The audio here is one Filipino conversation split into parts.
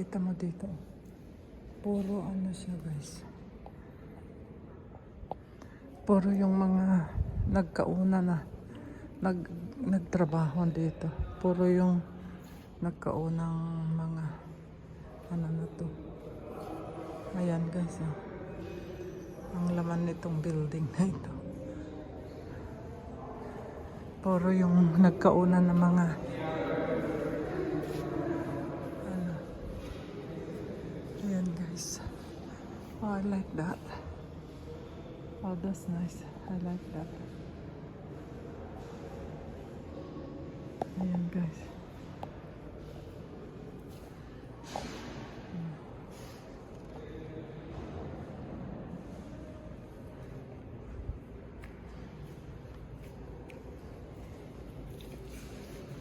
Kita mo dito. Puro ano siya guys. Puro yung mga nagkauna na nag, nagtrabaho dito. Puro yung nagkaunang mga ano na to. Ayan guys. Oh. Ang laman nitong building na ito. Puro yung nagkauna na mga ano. Ayan guys. Oh, I like that. Oh, that's nice. I like that. Ayan guys.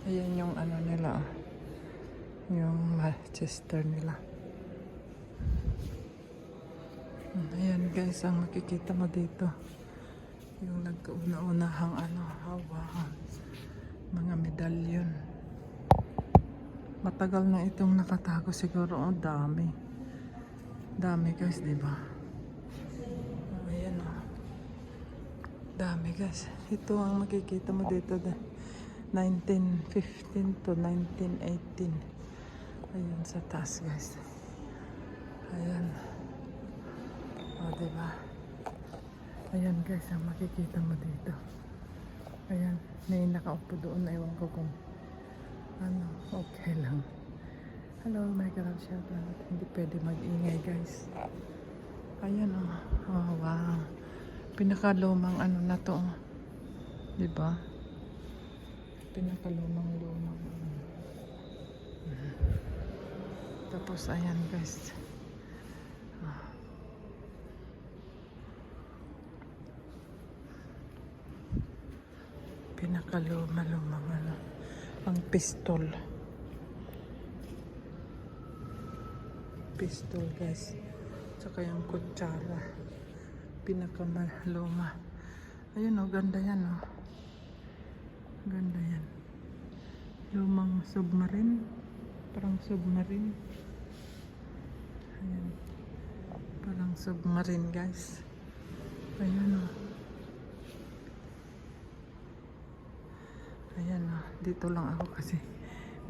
Ayan yung ano nila. Yung Manchester nila. Ayan guys, ang makikita mo dito. Yung nagkauna-unahang ano, hawakan. Mga medalyon. Matagal na itong nakatago siguro. Oh, dami. Dami guys, di ba? Oh, ayan oh. Dami guys. Ito ang makikita mo dito. Da. 1915 to 1918. Ayan sa taas guys. Ayan. O, diba? Ayan guys, ang makikita mo dito. Ayan, may nakaupo doon. Ewan ko kung ano, okay lang. Hello, my God, shout out. Hindi pwede mag-ingay guys. Ayan. Oh. oh, wow. Pinakalumang ano na to. oh. Diba? Pinakalumang lumang. ano. Tapos ayan guys. Pinakaluma lumang ano. Ang pistol. Pistol guys. Tsaka yung kutsara. Pinakamaluma. Ayun o, ganda yan o. Ganda yan. Lumang submarine. Parang submarine. Ayan. Parang submarine guys. Ayan o. Ayan o. Dito lang ako kasi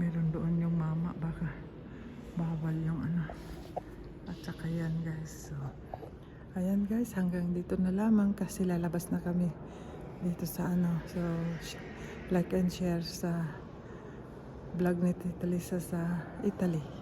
meron doon yung mama. Baka bawal yung ano. At saka yan guys. So, ayan guys. Hanggang dito na lamang kasi lalabas na kami dito sa ano. So, like and share sa vlog ni Tita Lisa sa Italy.